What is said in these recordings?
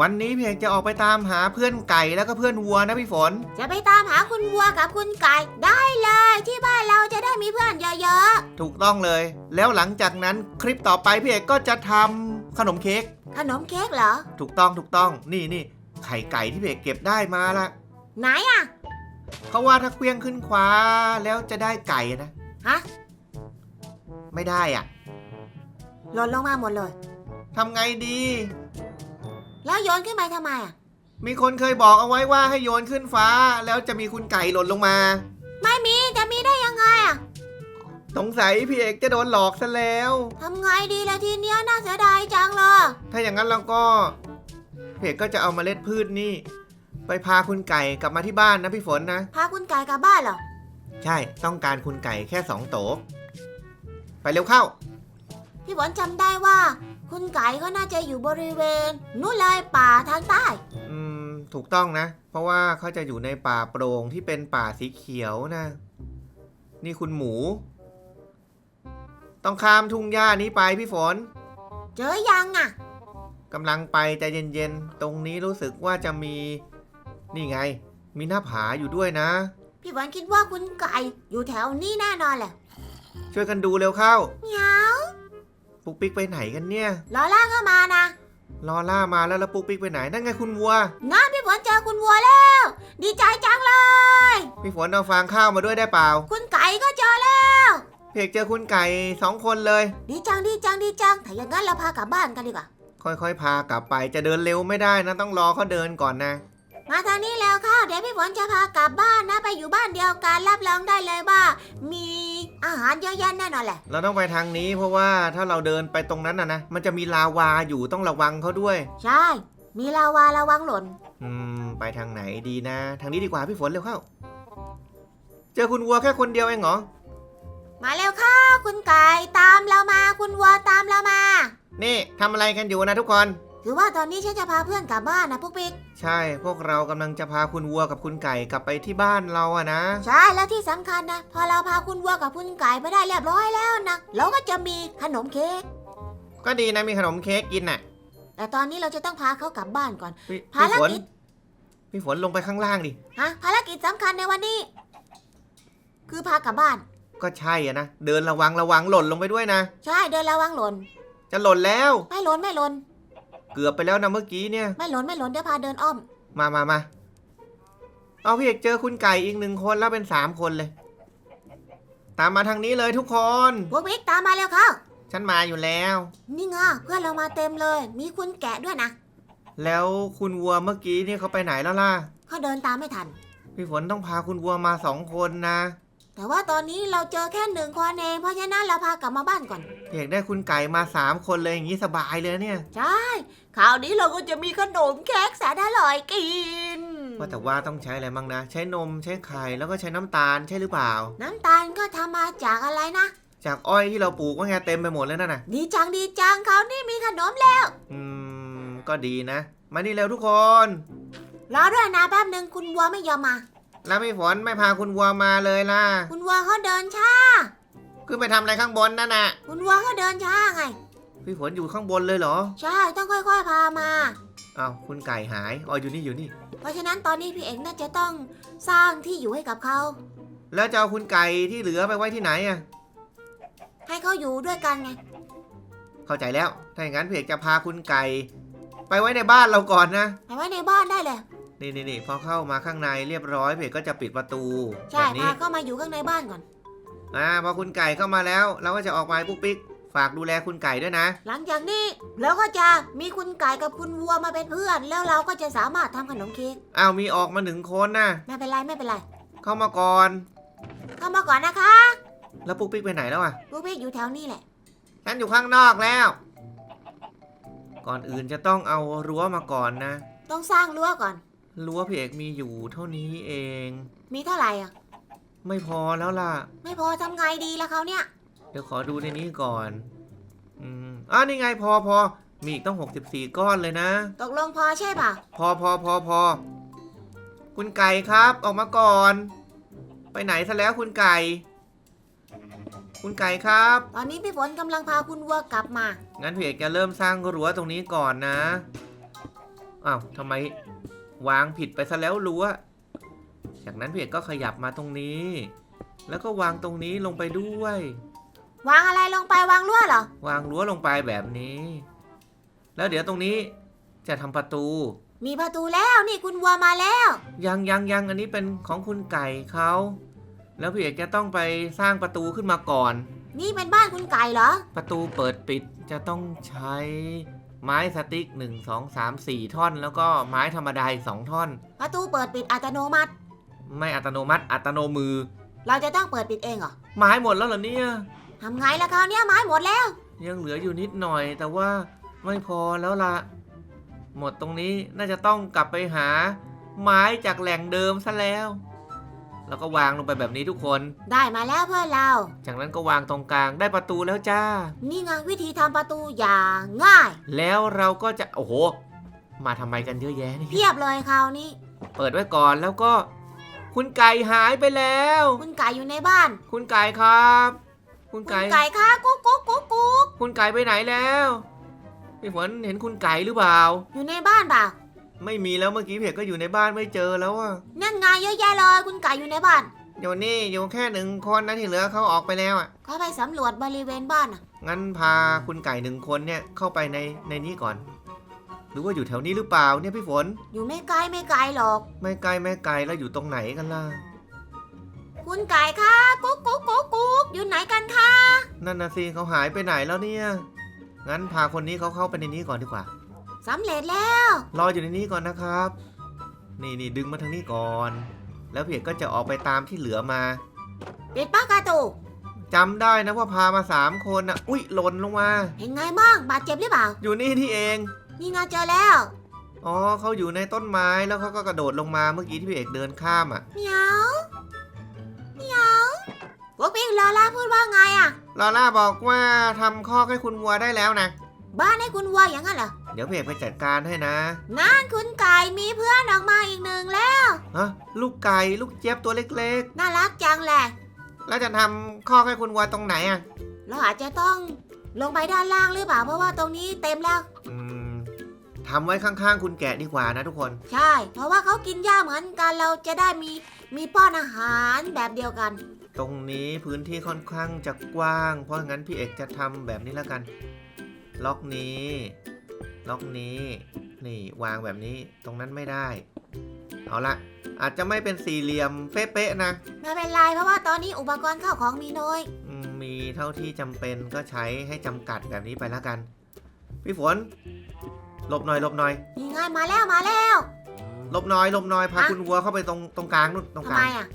วันนี้พี่เอกจะออกไปตามหาเพื่อนไก่แล้วก็เพื่อนวัวนะพี่ฝน จะไปตามหาคุณวัวกับคุณไก่ได้เลย ที่บ้านเราจะได้มีเพื่อนเยอะถูกต้องเลย แล้วหลังจากนั้นคลิปต่อไปพี่เอกก็จะทำขนมเค้กๆ ขนมเค้กเหรอ ถูกต้องถูกต้องนี่นี่ไข่ไก่ที่พี่เอกเก็บได้มาละไหนอะเขาว่าถ้าเคลี้ยงขึ้นคว้าแล้วจะได้ไก่นะฮะ ไม่ได้อะหล่นลงมาหมดเลยทำไงดี แล้วโยนขึ้นไปทำไมอะมีคนเคยบอกเอาไว้ว่าให้โยนขึ้นฟ้า แล้วจะมีคุณไก่หล่นลงมา ไม่มีจะมีได้ยังไงอะสงสัยพี่เอกจะโดนหลอกซะแล้ว ทำไงดีละทีเนี้ยน่าเสียดายจังเลยถ้าอย่างนั้นเราก็พี่เอกก็จะเอาเมล็ดพืชนี่ ไปพาคุณไก่กลับมาที่บ้านนะพี่ฝนนะ พาคุณไก่กลับบ้านเหรอ ใช่ต้องการคุณไก่แค่สองโต ไปเร็วเข้า พี่ฝนจำได้ว่า คุณไก่ก็น่าจะอยู่บริเวณนู่นเลยป่าทางใต้ อืม ถูกต้องนะ เพราะว่าเขาจะอยู่ในป่าโปร่งที่เป็นป่าสีเขียวนะ นี่คุณหมู ต้องข้ามทุ่งหญ้านี้ไปพี่ฝนเจอยังอะกำลังไปใจเย็นๆ ตรงนี้รู้สึกว่าจะมี นี่ไง มีหน้าผาอยู่ด้วยนะ พี่ฝนคิดว่าคุณไก่อยู่แถวนี้แน่นอนแหละ ช่วยกันดูเร็วเข้า เหมียว ปุ๊กปิ๊กไปไหนกันเนี่ย ลอล่าก็มานะ ลอล่ามาแล้วแล้วปุ๊กปิ๊กไปไหน นั่นไงคุณวัว งั้นพี่ฝนเจอคุณวัวแล้ว ดีใจจังเลย พี่ฝนเอาฟางข้าวมาด้วยได้เปล่า คุณไก่ก็เจอแล้ว เพกเจอคุณไก่สองคนเลย ดีจังดีจังดีจังถ้าอย่างนั้นเราพากลับบ้านกันดีกว่า ค่อยๆ พากลับไปจะเดินเร็วไม่ได้นะต้องรอเขาเดินก่อนนะ มาทางนี้แล้วค่ะเดี๋ยวพี่ฝนจะพากลับบ้านนะ ไปอยู่บ้านเดียวกันรับรองได้เลยว่า มี อาหารเยอะแยะแน่นอนแหละ เราต้องไปทางนี้เพราะว่าถ้าเราเดินไปตรงนั้นนะนะ มันจะมีลาวาอยู่ต้องระวังเขาด้วย ใช่ มีลาวาระวังหล่น อืม ไปทางไหนดีนะ ทางนี้ดีกว่าพี่ฝนเร็วเข้า เจอคุณวัวแค่คนเดียวเองเหรอ มาเร็วค่ะ คุณไก่ตามเรามา คุณวัวตามเรามา นี่ทำอะไรกันอยู่นะทุกคน ถือว่าตอนนี้ฉันจะพาเพื่อนกลับบ้านนะปุ๊กปิ๊ก ใช่ พวกเรากำลังจะพาคุณวัวกับคุณไก่กลับไปที่บ้านเราอะนะ ใช่แล้วที่สำคัญนะ พอเราพาคุณวัวกับคุณไก่ไปได้เรียบร้อยแล้วนะเราก็จะมีขนมเค้ก ก็ดีนะมีขนมเค้กกินน่ะแต่ตอนนี้เราจะต้องพาเขากลับบ้านก่อน พี่ภาพี่รฝนกิจ พี่ฝนลงไปข้างล่างดิ ฮะภารกิจสำคัญในวันนี้ คือพากลับบ้าน ก็ใช่อะนะ เดินระวังระวังหล่นลงไปด้วยนะ ใช่เดินระวังหล่นจะหล่นแล้ว ไม่หล่นไม่หล่น เกือบไปแล้วนะเมื่อกี้เนี่ย ไม่หล่นไม่หล่นเดี๋ยวพาเดินอ้อม มามามาเอาพี่เอกเจอคุณไก่อีกหนึ่งคนแล้วเป็นสามคนเลย ตามมาทางนี้เลยทุกคน พวกบิ๊กตามมาเร็วเข้าฉันมาอยู่แล้ว นี่ไงเพื่อนเรามาเต็มเลย มีคุณแกะด้วยนะแล้วคุณวัวเมื่อกี้เนี่ยเขาไปไหนแล้วล่ะ เขาเดินตามไม่ทัน พี่ฝนต้องพาคุณวัวมาสองคนนะ แต่ว่าตอนนี้เราเจอแค่หนึ่งคนเองเพราะฉะนั้นเราพากลับมาบ้านก่อนพี่เอกได้คุณไก่มาสามคนเลยอย่างนี้สบายเลยเนี่ย ใช่คราวนี้เราก็จะมีขนมเค้กแสนอร่อยกิน ว่าแต่ว่าต้องใช้อะไรบ้างนะ ใช้นมใช้ไข่แล้วก็ใช้น้ำตาลใช่หรือเปล่า น้ำตาลก็ทำมาจากอะไรนะ จากอ้อยที่เราปลูกว่าไงเต็มไปหมดเลยนั่นน่ะดีจังดีจังคราวนี้มีขนมแล้ว อืม ก็ดีนะ มานี่เร็วทุกคน รอด้วยนะแป๊บหนึ่งคุณวัวไม่ยอมมา แล้วพี่ฝนไม่พาคุณวัวมาเลยล่ะ คุณวัวเขาเดินช้า ขึ้นไปทำอะไรข้างบนนั่นน่ะ คุณวัวเขาเดินช้าไง พี่ฝนอยู่ข้างบนเลยเหรอใช่ ต้องค่อยๆพามา อ้าวคุณไก่หายอ๋ออยู่นี่อยู่นี่ เพราะฉะนั้นตอนนี้พี่เอกน่าจะต้องสร้างที่อยู่ให้กับเขา แล้วจะเอาคุณไก่ที่เหลือไปไว้ที่ไหนอะ ให้เขาอยู่ด้วยกันไง เข้าใจแล้ว ถ้าอย่างนั้นพี่เอกจะพาคุณไก่ ไปไว้ในบ้านเราก่อนนะ ไปไว้ในบ้านได้เลย นี่นี่นี่พอเข้ามาข้างในเรียบร้อยพี่เอกก็จะปิดประตูใช่แบบนี้พาเข้ามาอยู่ข้างในบ้านก่อน อ่าพอคุณไก่เข้ามาแล้ว เราก็จะออกมาปุ๊กปิ๊กฝากดูแลคุณไก่ด้วยนะ หลังจากนี้เราก็จะมีคุณไก่กับคุณวัวมาเป็นเพื่อน แล้วเราก็จะสามารถทำขนมเค้กอ้าวมีออกมาหนึ่งคนนะไม่เป็นไรไม่เป็นไรเข้ามาก่อน เข้ามาก่อนนะคะแล้วปุ๊กปิ๊กไปไหนแล้วอะ ลูกพี่อยู่แถวนี้แหละ ฉันอยู่ข้างนอกแล้ว ก่อนอื่นจะต้องเอารั้วมาก่อนนะ ต้องสร้างรั้วก่อน รั้วพี่เอกมีอยู่เท่านี้เอง มีเท่าไหร่อะ ไม่พอแล้วล่ะ ไม่พอทำไงดีละเขาเนี่ย เดี๋ยวขอดูในนี้ก่อน อืมอ่านี่ไงพอพอมีอีกต้อง 64 ก้อนเลยนะ ตกลงพอใช่ป่ะ พอพอพอพอคุณไก่ครับ ออกมาก่อน ไปไหนซะแล้วคุณไก่ คุณไก่ครับ ตอนนี้พี่ฝนกำลังพาคุณวัวกลับมา งั้นพี่เอกจะเริ่มสร้างรั้วตรงนี้ก่อนนะ อ้าวทำไม วางผิดไปซะแล้วรั้วจากนั้นพี่เอกก็ขยับมาตรงนี้ แล้วก็วางตรงนี้ลงไปด้วย วางอะไรลงไปวางลวดเหรอ วางรั้วลงไปแบบนี้ แล้วเดี๋ยวตรงนี้จะทำประตู มีประตูแล้วนี่คุณวัวมาแล้ว ยังยังยังอันนี้เป็นของคุณไก่เขาแล้วพี่เอกจะต้องไปสร้างประตูขึ้นมาก่อน นี่เป็นบ้านคุณไก่เหรอ ประตูเปิดปิดจะต้องใช้ ไม้สติ๊กหนึ่งสองสามสี่ท่อน แล้วก็ไม้ธรรมดาอีกสองท่อน ประตูเปิดปิดอัตโนมัติ ไม่อัตโนมัติอัตโนมือ เราจะต้องเปิดปิดเองเหรอไม้หมดแล้วเหรอเนี่ยทำไงล่ะคราวเนี้ยไม้หมดแล้ว ยังเหลืออยู่นิดหน่อย แต่ว่าไม่พอแล้วละหมดตรงนี้น่าจะต้องกลับไปหา ไม้จากแหล่งเดิมซะแล้ว แล้วก็วางลงไปแบบนี้ทุกคน ได้มาแล้วเพื่อนเรา จากนั้นก็วางตรงกลางได้ประตูแล้วจ้า นี่ไงวิธีทำประตูอย่างง่าย แล้วเราก็จะโอ้โห มาทำไมกันเยอะแยะนี่ เพียบเลยคราวนี้ เปิดไว้ก่อนแล้วก็ คุณไก่หายไปแล้ว คุณไก่อยู่ในบ้าน คุณไก่ครับ คุณคุไก่ ณไก่ค่ะกุ๊กกุ๊กกุ๊กกุ๊กคุณไก่ไปไหนแล้วพี่ฝนเห็นคุณไก่หรือเปล่า อยู่ในบ้านเปล่า ไม่มีแล้วเมื่อกี้เพจก็อยู่ในบ้านไม่เจอแล้วอะนั่นไงเยอะแยะเลยคุณไก่อยู่ในบ้านเดี๋ยวนี้อยู่แค่หนึ่งคนนะที่เหลือเขาออกไปแล้วอะเขาไปสำรวจบริเวณบ้านน่ะงั้นพาคุณไก่หนึ่งคนเนี่ยเข้าไปในในนี้ก่อน หรือว่าอยู่แถวนี้หรือเปล่าเนี่ยพี่ฝน อยู่ไม่ไกลไม่ไกลหรอก ไม่ไกลไม่ไกลแล้วอยู่ตรงไหนกันล่ะ คุณไก่ค่ะกุ๊กกุ๊กกุ๊กกุ๊กอยู่ไหนกันคะนั่นนะสิเขาหายไปไหนแล้วเนี่ย งั้นพาคนนี้เขาเข้าไปในนี้ก่อนดีกว่า สำเร็จแล้ว รออยู่ในนี้ก่อนนะครับ นี่นี่ดึงมาทางนี้ก่อน แล้วเพจก็จะออกไปตามที่เหลือมาปิดปากกาตูจำได้นะว่าพามาสามคนนะอุ้ยหล่นลงมา เห็นไงบ้างบาดเจ็บหรือเปล่า อยู่นี่ที่เอง นี่ไงเจอแล้ว อ๋อเขาอยู่ในต้นไม้แล้วเขาก็กระโดดลงมาเมื่อกี้ที่พี่เอกเดินข้ามอะเหมียวเหมียวพวกพี่ลอล่าพูดว่าไงอะลอล่าบอกว่าทำคอกให้คุณวัวได้แล้วนะ บ้านให้คุณวัวอย่างนั้นเหรอ เดี๋ยวพี่เอกไปจัดการให้นะนั่นคุณไก่มีเพื่อนออกมาอีกหนึ่งแล้ว ฮะลูกไก่ลูกเจี๊ยบตัวเล็กน่ารักจังแหละ ๆ แล้วจะทำคอกให้คุณวัวตรงไหนอะเราอาจจะต้องลงไปด้านล่างหรือเปล่าเพราะว่าตรงนี้เต็มแล้ว อืมทำไว้ข้างๆ คุณแกะดีกว่านะทุกคน ใช่ เพราะว่าเขากินหญ้าเหมือนกันเราจะได้มีมีป้อนอาหารแบบเดียวกัน ตรงนี้พื้นที่ค่อนข้างจะกว้าง เพราะงั้นพี่เอกจะทำแบบนี้แล้วกัน ล็อกนี้ ล็อกนี้ นี่วางแบบนี้ตรงนั้นไม่ได้ เอาละอาจจะไม่เป็นสี่เหลี่ยมเป๊ะๆนะ ไม่เป็นไรเพราะว่าตอนนี้อุปกรณ์เข้าของมีน้อยอืมมีเท่าที่จำเป็นก็ใช้ให้จำกัดแบบนี้ไปแล้วกัน พี่ฝนหลบหน่อยหลบหน่อยนี่ไงมาแล้วมาแล้ว หลบหน่อยหลบหน่อยพาอะคุณวัวเข้าไปตรงตรงกลางนู่นตรงทำกไมลางอะ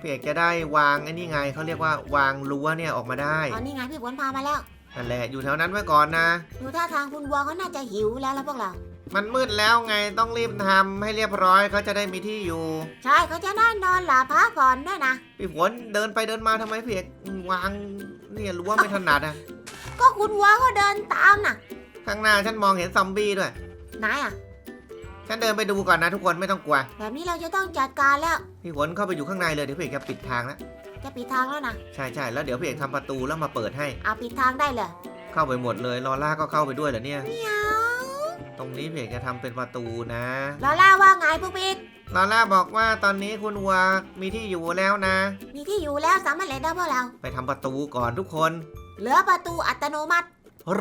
พี่เอกจะได้วางไอ้นี่ไงเขาเรียกว่าวางรั้วเนี่ยออกมาได้ตอนนี้ไงพี่ฝนพามาแล้ว นั่นแหละอยู่แถวนั้นไว้ก่อนนะ ดูท่าทางคุณวัวเขาน่าจะหิวแล้วแล้วพวกเรา มันมืดแล้วไงต้องรีบทำให้เรียบร้อยเขาจะได้มีที่อยู่ใช่เขาจะได้นอนหลับพักผ่อนด้วยนะ พี่ฝนเดินไปเดินมาทำไมพี่เอกวางเนี่ยรั้วไม่ถนัดอะก็คุณวัวเขาเดินตามน่ะข้างหน้าฉันมองเห็นซอมบี้ด้วย ไหนอะ ฉันเดินไปดูก่อนนะทุกคนไม่ต้องกลัว แบบนี้เราจะต้องจัดการแล้ว พี่ฝนเข้าไปอยู่ข้างในเลยเดี๋ยวพี่เอกจะปิดทางแล้ว จะปิดทางแล้วนะใช่ใช่แล้วเดี๋ยวพี่เอกทำประตูแล้วมาเปิดให้ เอาปิดทางได้เลยเข้าไปหมดเลยลอล่าก็เข้าไปด้วยเหรอเนี่ยเหมียวตรงนี้พี่เอกจะทำเป็นประตูนะลาล่าว่าไงพวกพี่ลอล่าบอกว่าตอนนี้คุณวัวมีที่อยู่แล้วนะ มีที่อยู่แล้วสามารถเล่นได้พวกเรา ไปทำประตูก่อนทุกคน เหลือประตูอัตโนมัติ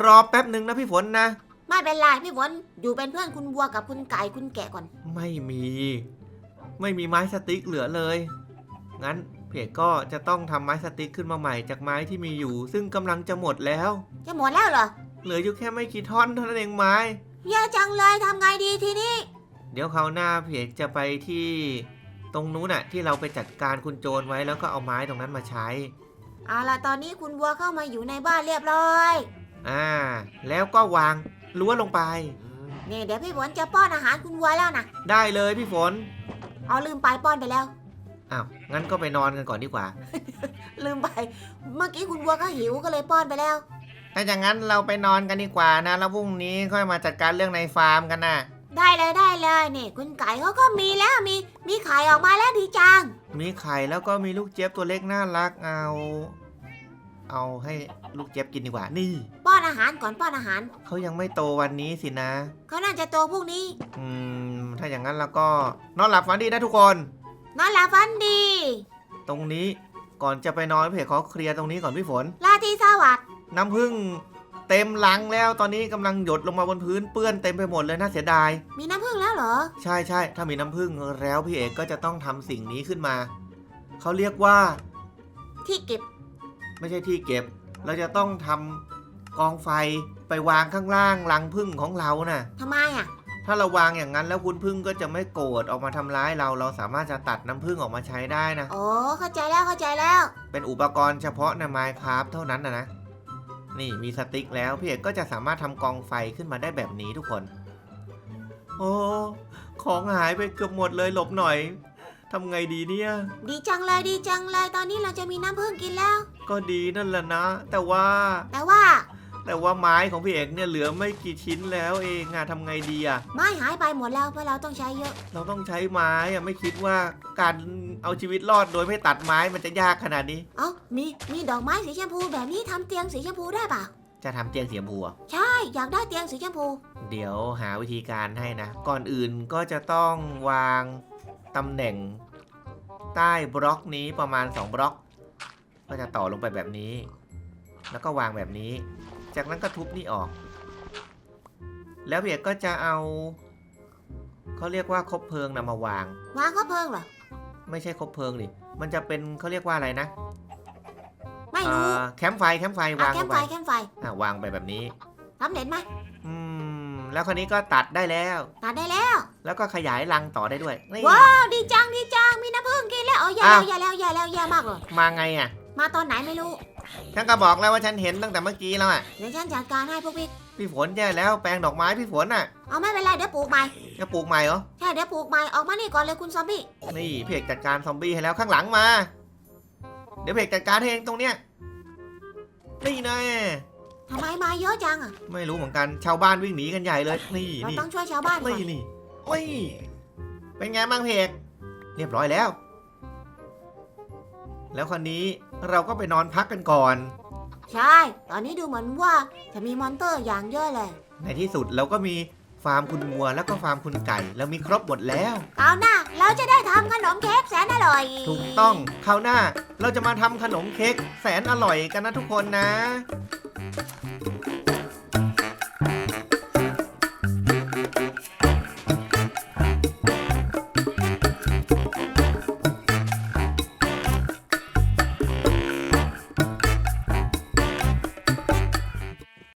รอแป๊บหนึ่งนะพี่ฝนนะ ไม่เป็นไรพี่ฝนอยู่เป็นเพื่อนคุณวัวกับคุณไก่คุณแกะก่อน ไม่มี ไม่มีไม้สติ๊กเหลือเลย งั้น เพจก็จะต้องทำไม้สติ๊กขึ้นมาใหม่จากไม้ที่มีอยู่ ซึ่งกำลังจะหมดแล้ว จะหมดแล้วเหรอ เหลืออยู่แค่ไม่กี่ท่อนเท่านั้นเองไม้ แย่จังเลยทำไงดีทีนี้ เดี๋ยวคราวหน้าเพจจะไปที่ตรงนู้นน่ะที่เราไปจัดการคุณโจรไว้แล้วก็เอาไม้ตรงนั้นมาใช้ เอาล่ะตอนนี้คุณวัวเข้ามาอยู่ในบ้านเรียบร้อย อ่า แล้วก็วางรั้วลงไป นี่เดี๋ยวพี่ฝนจะป้อนอาหารคุณวัวแล้วนะ ได้เลยพี่ฝน เอาลืมไปป้อนไปแล้ว อ้าวงั้นก็ไปนอนกันก่อนดีกว่า ลืมไป เมื่อกี้คุณวัวก็หิวก็เลยป้อนไปแล้ว ถ้าอย่างนั้นเราไปนอนกันดีกว่านะ แล้วพรุ่งนี้ค่อยมาจัดการเรื่องในฟาร์มกันนะได้เลยได้เลยนี่คุณไก่เขาก็มีแล้วมีมีไข่ออกมาแล้วดีจัง มีไข่แล้วก็มีลูกเจี๊ยบตัวเล็กน่ารักเอา เอาให้ลูกเจี๊ยบกินดีกว่า นี่ ป้อนอาหารก่อนป้อนอาหารเขายังไม่โตวันนี้สินะ เขาน่าจะโตพรุ่งนี้ อืม ถ้าอย่างนั้นแล้วก็นอนหลับฝันดีนะทุกคน นอนหลับฝันดีตรงนี้ก่อนจะไปนอนเพจขอเคลียร์ตรงนี้ก่อนพี่ฝนลาตรีสวัสดิ์น้ำผึ้งเต็มลังแล้วตอนนี้กำลังหยดลงมาบนพื้นเปื้อนเต็มไปหมดเลยน่าเสียดาย มีน้ำผึ้งแล้วเหรอ ใช่ใช่ถ้ามีน้ำผึ้งแล้วพี่เอกก็จะต้องทำสิ่งนี้ขึ้นมา เขาเรียกว่าที่เก็บไม่ใช่ที่เก็บ เราจะต้องทำกองไฟไปวางข้างล่างรังผึ้งของเราน่ะทำไมอะ ถ้าเราวางอย่างนั้นแล้วคุณผึ้งก็จะไม่โกรธออกมาทำร้ายเรา เราสามารถจะตัดน้ำผึ้งออกมาใช้ได้นะ โอ้เข้าใจแล้วเข้าใจแล้ว เป็นอุปกรณ์เฉพาะใน Minecraft เท่านั้นนะนะ นี่มีสติ๊กแล้วพี่เอกก็จะสามารถทำกองไฟขึ้นมาได้แบบนี้ทุกคน โอ้ของหายไปเกือบหมดเลยหลบหน่อยทำไงดีเนี่ย ดีจังเลยดีจังเลย ตอนนี้เราจะมีน้ำผึ้งกินแล้ว ก็ดีนั่นแหละนะ แต่ว่า แต่ว่า แต่ว่าไม้ของพี่เอกเนี่ยเหลือไม่กี่ชิ้นแล้วเองอะทำไงดีอะไม้หายไปหมดแล้วเพราะเราต้องใช้เยอะ เราต้องใช้ไม้อะไม่คิดว่าการเอาชีวิตรอดโดยไม่ตัดไม้มันจะยากขนาดนี้ เอ้ามีมีดอกไม้สีชมพูแบบนี้ทำเตียงสีชมพูได้เปล่าจะทำเตียงสีชมพูอะใช่อยากได้เตียงสีชมพู เดี๋ยวหาวิธีการให้นะ ก่อนอื่นก็จะต้องวางตำแหน่ง ใต้บล็อกนี้ประมาณ 2 บล็อก ก็จะต่อลงไปแบบนี้ แล้วก็วางแบบนี้ จากนั้นก็ทุบนี่ออก แล้วเบียกก็จะเอา เขาเรียกว่าคบเพลิงนะมาวาง วางก็เพลิงเหรอ ไม่ใช่คบเพลิงดิมันจะเป็นเขาเรียกว่าอะไรนะ ไม่รู้อ่าแคมป์ไฟแคมป์ไฟอะวางแคลมงไฟไปแคมไฟอะวางไปแบบนี้ ทำเด็ดไหมอืม แล้วคราวนี้ก็ตัดได้แล้ว ตัดได้แล้ว แล้วก็ขยายรังต่อได้ด้วยนี่ ว้าว ดีจังดีจังมีน้ำผึ้งกินแล้วเออแย่อ้าแล้ววแย่แล้วแย่แล้วแย่มากเลย มาไงอะ มาตอนไหนไม่รู้ ฉันก็บอกแล้วว่าฉันเห็นตั้งแต่เมื่อกี้แล้วอะเดี๋ยวฉันจัดการให้พวกพี่พี่ฝนแย่แล้วแปลงดอกไม้พี่ฝนอะเอาไม่เป็นไรเดี๋ยวปลูกใหม่จะปลูกใหม่เหรอใช่เดี๋ยวปลูกใหม่ออกมานี่ก่อนเลยคุณซอมบี้นี่เพจจัดการซอมบี้ให้แล้วข้างหลังมา เดี๋ยวเพจจัดการให้เองตรงเนี้ยนี่แนะทำไมมาเยอะจังอะไม่รู้เหมือนกันชาวบ้านวิ่งหนีกันใหญ่เลยนี่เรานี่ต้องช่วยชาวบ้านก่อนี่นนี่โอ้ยเป็นไงบ้างเพจเรียบร้อยแล้ว แล้วคราวนี้ เราก็ไปนอนพักกันก่อน ใช่ ตอนนี้ดูเหมือนว่าจะมีมอนเตอร์อย่างเยอะเลย ในที่สุดเราก็มีฟาร์มคุณวัวแล้วก็ฟาร์มคุณไก่เรามีครบหมดแล้วเอาหน้าเราจะได้ทำขนมเค้กแสนอร่อยถูกต้องคราวหน้าเราจะมาทำขนมเค้กแสนอร่อยกันนะทุกคนนะ